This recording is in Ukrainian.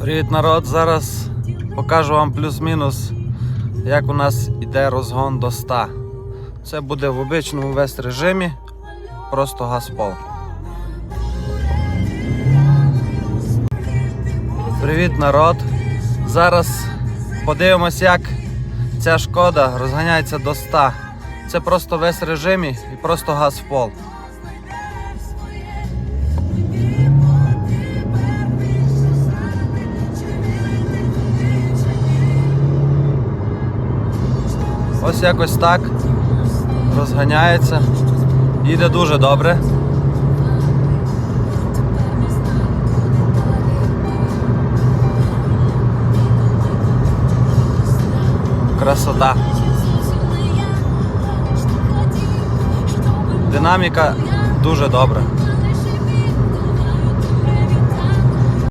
Привіт, народ! Зараз покажу вам плюс-мінус, як у нас іде розгон до 100. Це буде в обичному вест режимі, просто газпол. Привіт, народ! Зараз подивимось, як ця шкода розганяється до 100. Це просто вест режимі і просто газ в пол. Ось якось так розганяється. Їде дуже добре. Красота. Динаміка дуже добра.